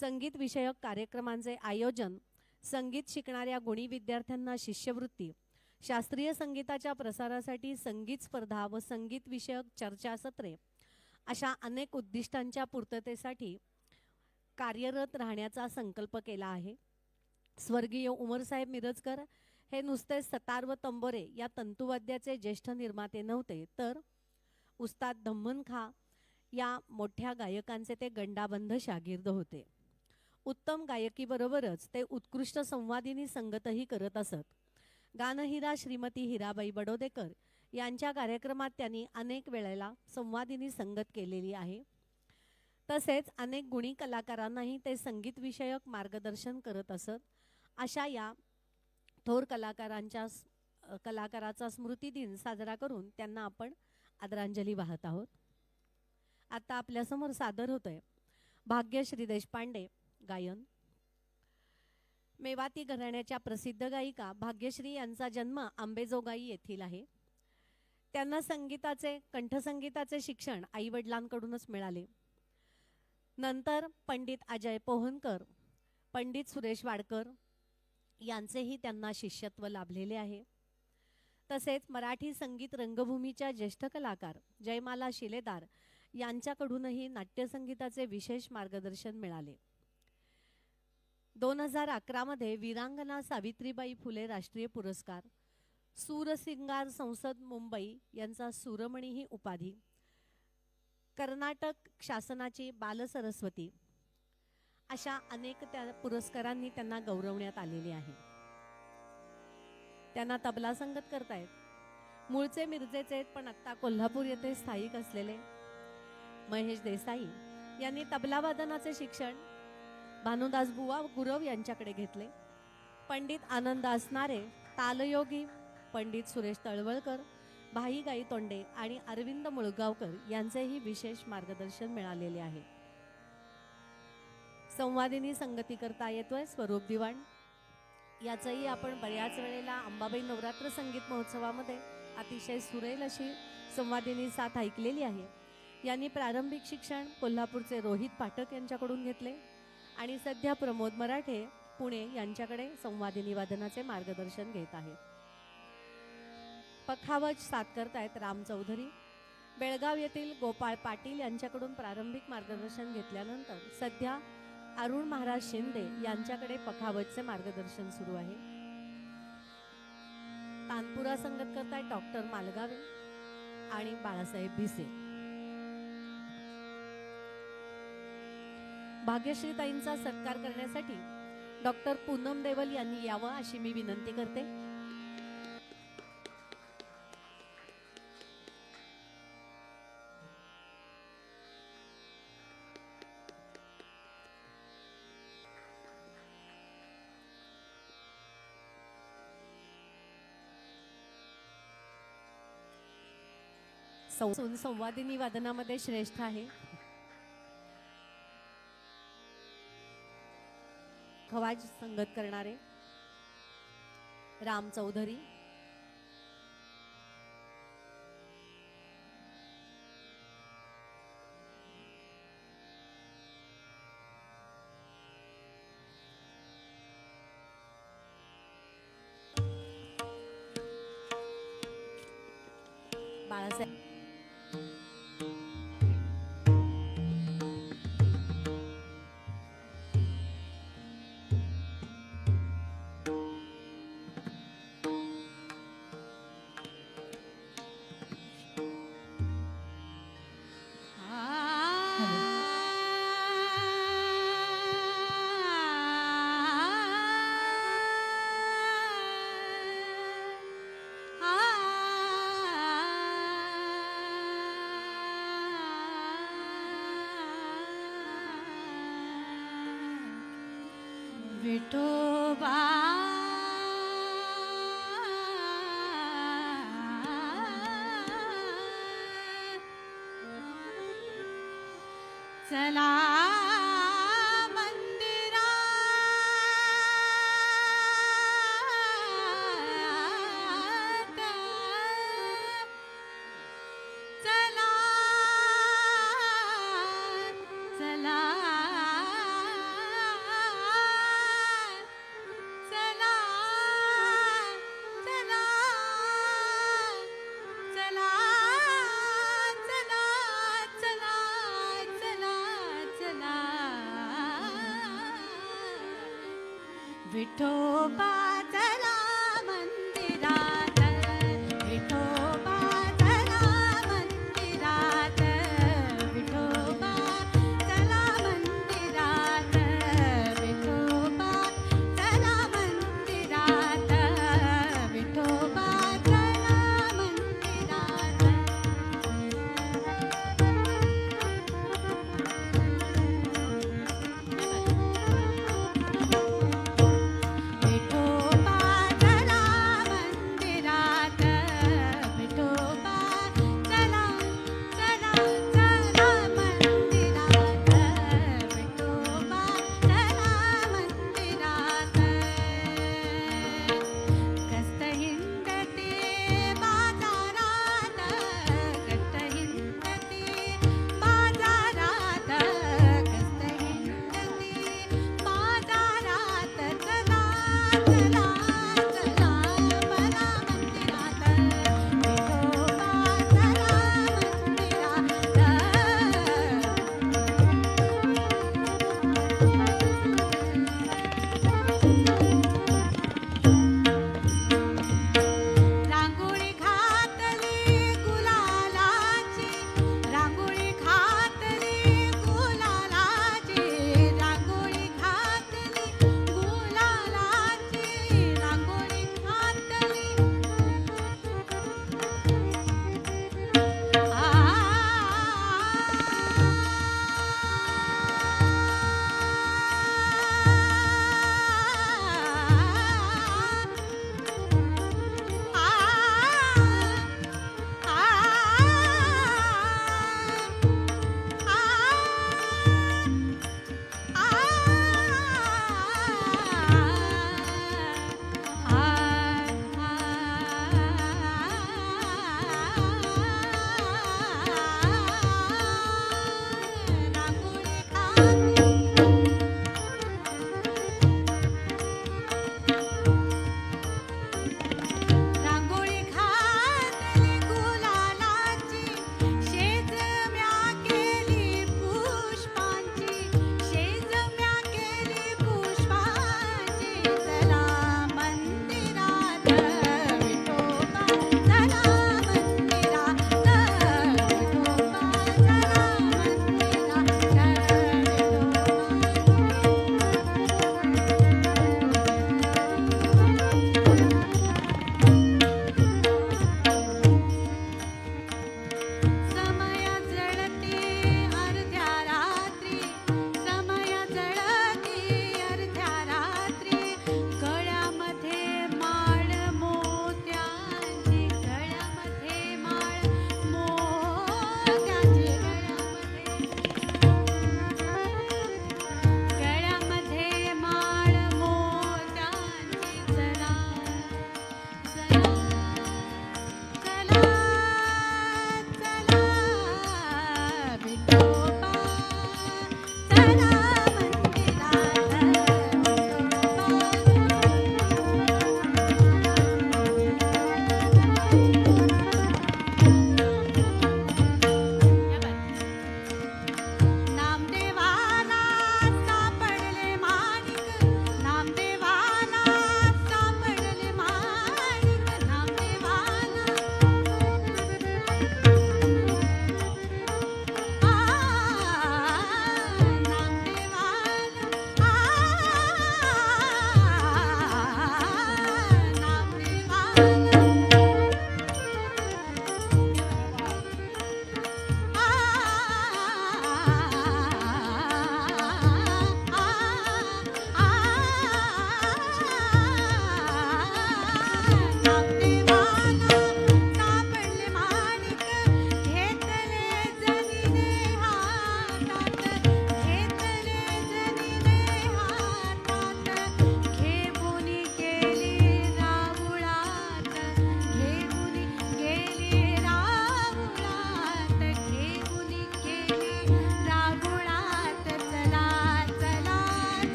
संगीत विषयक कार्यक्रमांचे आयोजन संगीत शिकणाऱ्या गुणी विद्यार्थ्यांना शिष्यवृत्ती शास्त्रीय संगीताच्या प्रसारासाठी संगीत स्पर्धा व संगीत विषयक चर्चासत्रे अशा अनेक उद्दिष्टांच्या पूर्ततेसाठी कार्यरत राहण्याचा संकल्प केला आहे. स्वर्गीय उमरसाहेब मिरजकर हे नुसते सतार व तंबोरे या तंतुवाद्याचे ज्येष्ठ निर्माते नव्हते तर उस्ताद धम्मन खा या मोठ्या गायकांचे ते गंडाबंध शागिर्द होते. उत्तम गायकीबरोबरच ते उत्कृष्ट संवादिनी संगतही करत असत. गानहिरा श्रीमती हिराबाई बडोदेकर यांच्या कार्यक्रमात त्यांनी अनेक वेळेला संवादिनी संगत केलेली आहे. तसेच अनेक गुणी कलाकारांनाही ते संगीतविषयक मार्गदर्शन करत असत. अशा या थोर कलाकारांच्या कलाकाराचा स्मृती दिन साजरा करून त्यांना आपण आदरांजली वाहत आहोत. आता आपल्यासमोर सादर होतंय भाग्यश्री देशपांडे. गायन. मेवाती घराण्याच्या प्रसिद्ध गायिका भाग्यश्री यांचा जन्म आंबेजोगाई येथील आहे. त्यांना संगीताचे कंठसंगीताचे शिक्षण आईवडिलांकडूनच मिळाले. नंतर पंडित अजय पोहनकर पंडित सुरेश वाडकर यांचेही त्यांना शिष्यत्व लाभलेले आहे. तसेच मराठी संगीत रंगभूमीच्या ज्येष्ठ कलाकार जयमाला शिलेदार यांच्याकडूनही नाट्यसंगीताचे विशेष मार्गदर्शन मिळाले. दोन हजार अकरामध्ये वीरांगना सावित्रीबाई फुले राष्ट्रीय पुरस्कार सूरसिंगार संसद मुंबई यांचा सूरमणी ही उपाधी कर्नाटक शासनाची बालसरस्वती अशा अनेक त्या पुरस्कारांनी त्यांना गौरवण्यात आलेली आहे. त्यांना तबला संगत करतायत. मूळचे मिरजेचे आहेत पण आत्ता कोल्हापूर येथे स्थायिक असलेले महेश देसाई यांनी तबलावादनाचे शिक्षण भानुदास बुवा गुरव यांच्याकडे घेतले. पंडित आनंद असणारे तालयोगी पंडित सुरेश तळवळकर भाईगाई तोंडे आणि अरविंद मुळगावकर यांचेही विशेष मार्गदर्शन मिळालेले आहे. संवादिनी संगती करता येतोय स्वरूप दिवाण. याचंही आपण बऱ्याच वेळेला अंबाबाई नवरात्र संगीत महोत्सवामध्ये अतिशय सुरेल अशी संवादिनी साथ ऐकलेली आहे. यांनी प्रारंभिक शिक्षण कोल्हापूरचे रोहित पाठक यांच्याकडून घेतले. आणि सध्या प्रमोद मराठे पुणे यांच्याकडे संवादिनी वादनाचे मार्गदर्शन घेत आहेत. पखावज साथ करतायत राम चौधरी. बेळगाव येथील गोपाळ पाटील यांच्याकडून प्रारंभिक मार्गदर्शन घेतल्यानंतर सध्या अरुण महाराज शिंदे यांच्याकडे पखावजचे मार्गदर्शन सुरू आहे. तानपुरा संगत करतायत डॉक्टर मालगावे आणि बाळासाहेब भिसे. भाग्यश्रीताईंचा सत्कार करण्यासाठी डॉक्टर पूनम देवल यांनी यावं अशी मी विनंती करते. सं- संवादिनी वादनामध्ये श्रेष्ठ आहे. खवाज संगत करणारे Ram Chaudhari Excellent. Toba.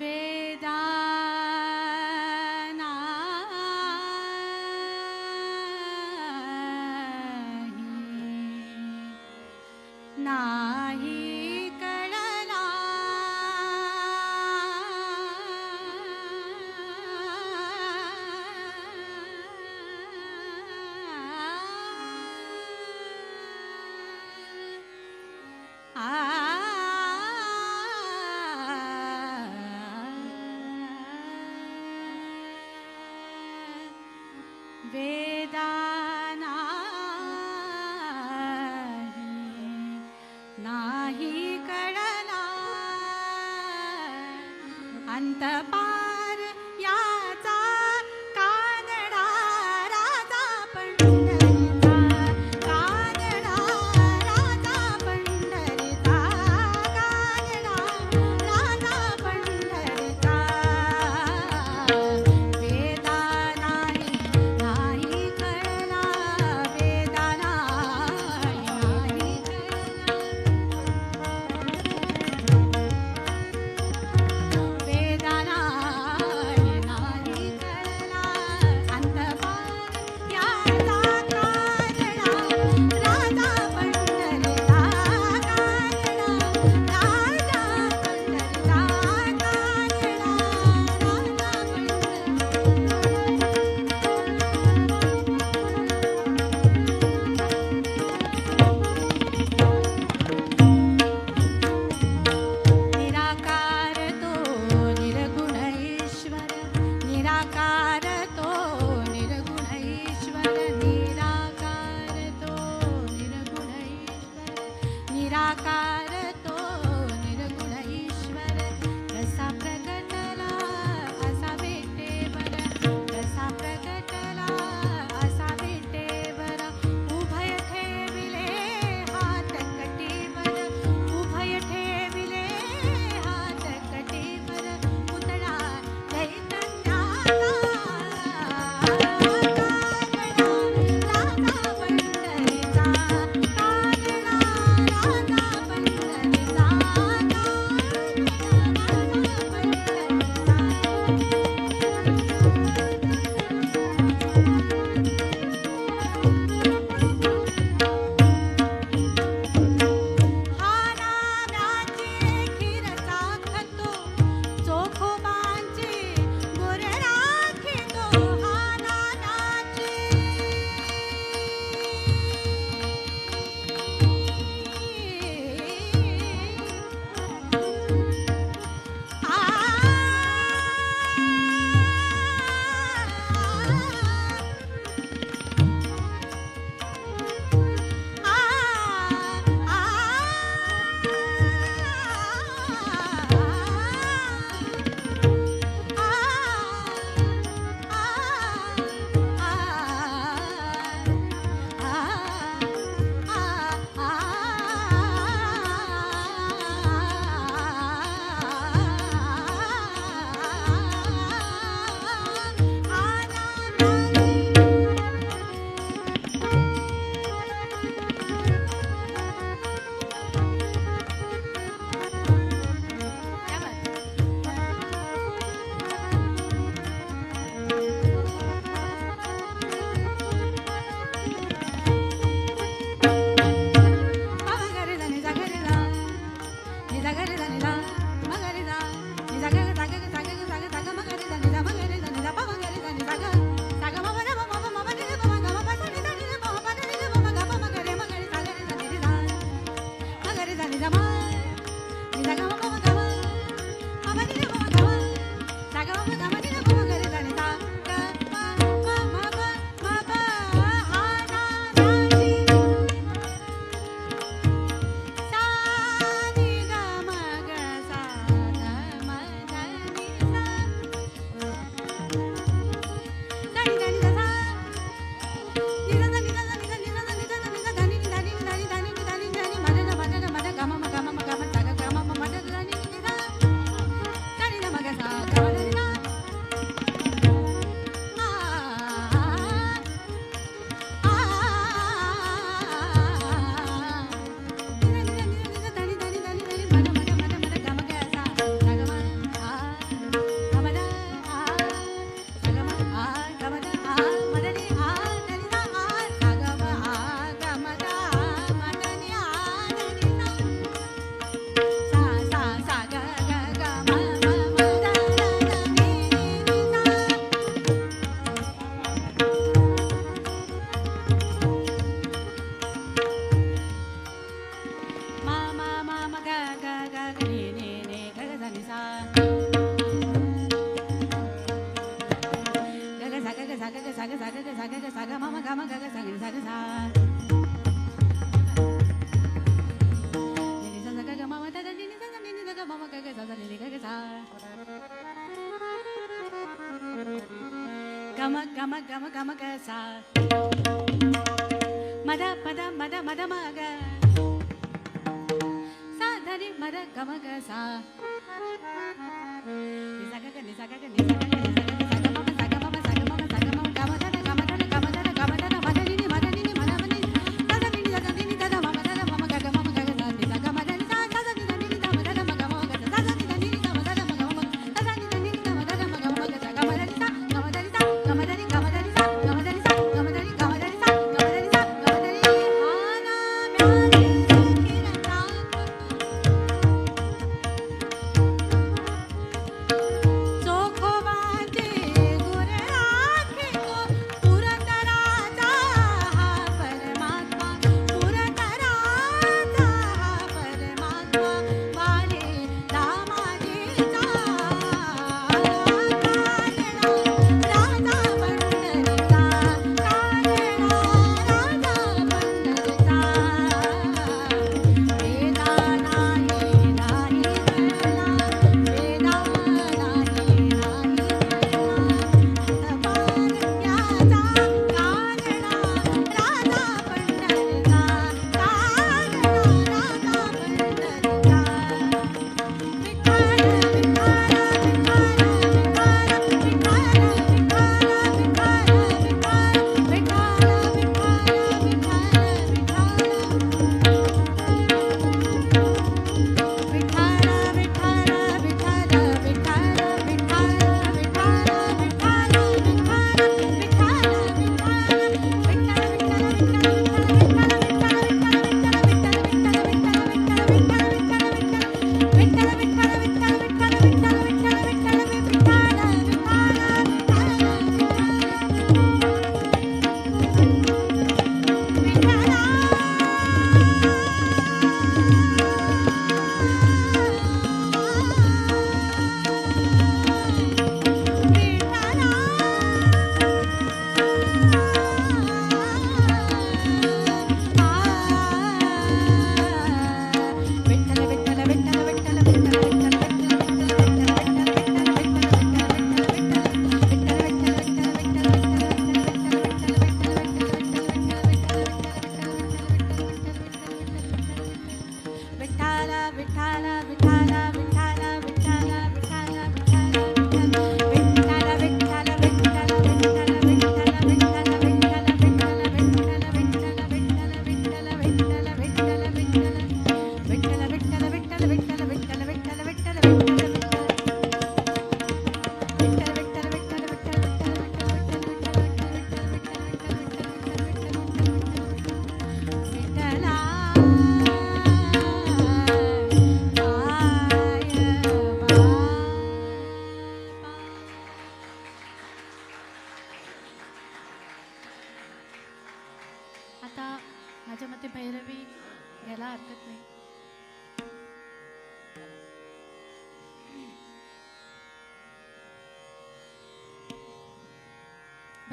Baby.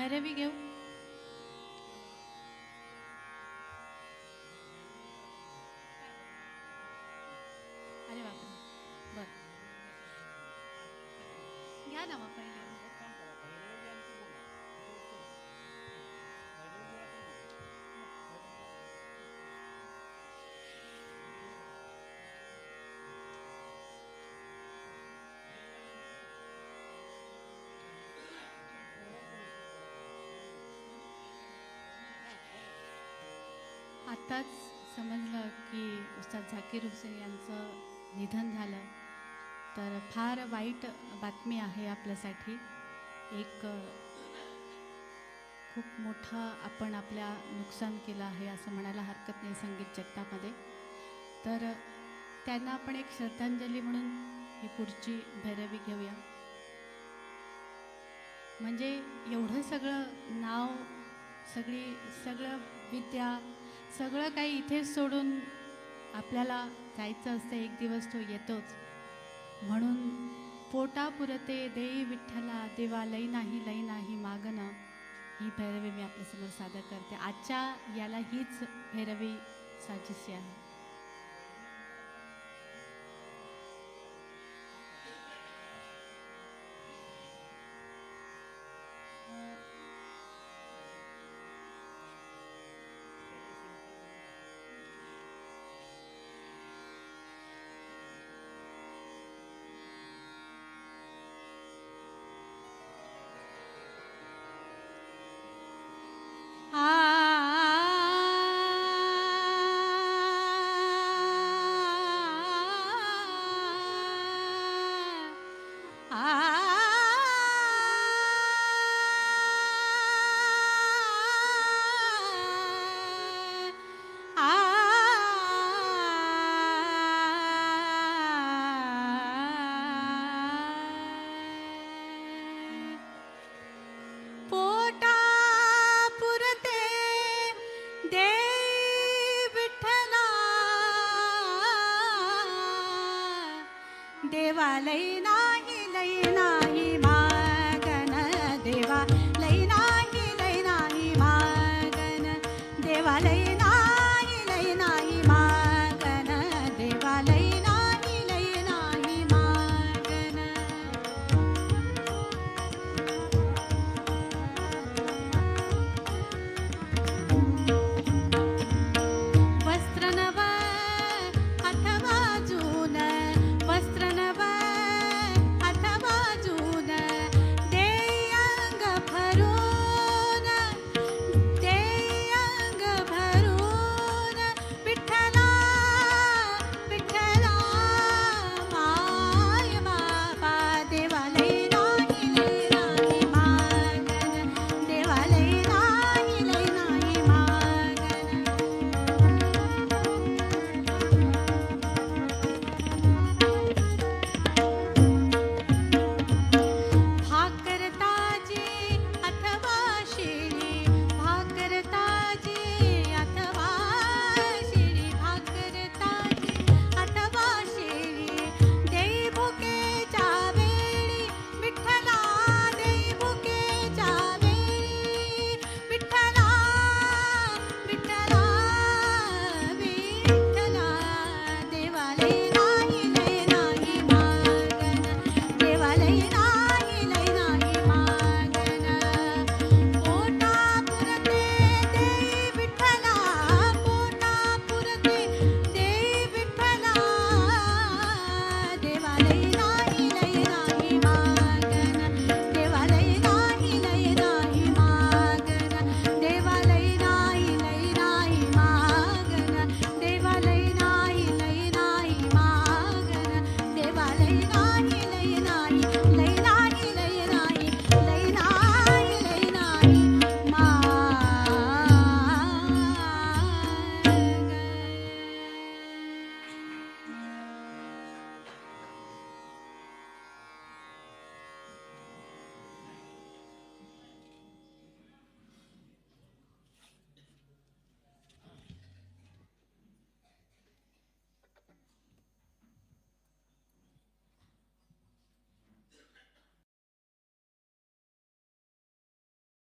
Maria Miguel. Ali vai. Bora. Obrigada, mamãe. आत्ताच समजलं की उस्ताद झाकीर हुसेन यांचं निधन झालं. तर फार वाईट बातमी आहे आपल्यासाठी. एक खूप मोठं आपण आपल्या नुकसान केलं आहे असं म्हणायला हरकत नाही संगीत जगतामध्ये. तर त्यांना आपण एक श्रद्धांजली म्हणून ही पुढची भैरवी घेऊया. म्हणजे एवढं सगळं नाव सगळी सगळं विद्या सगळं काही इथेच सोडून आपल्याला जायचं असतं एक दिवस तो येतोच. म्हणून पोटापुरते देई विठ्ठला देवा लई नाही लई नाही मागणं ही भैरवी मी आपल्यासमोर सादर करते. आजच्या याला हीच भैरवी साजिशी आहे. देवा. लई नाही लई नाही मागन देवा. लई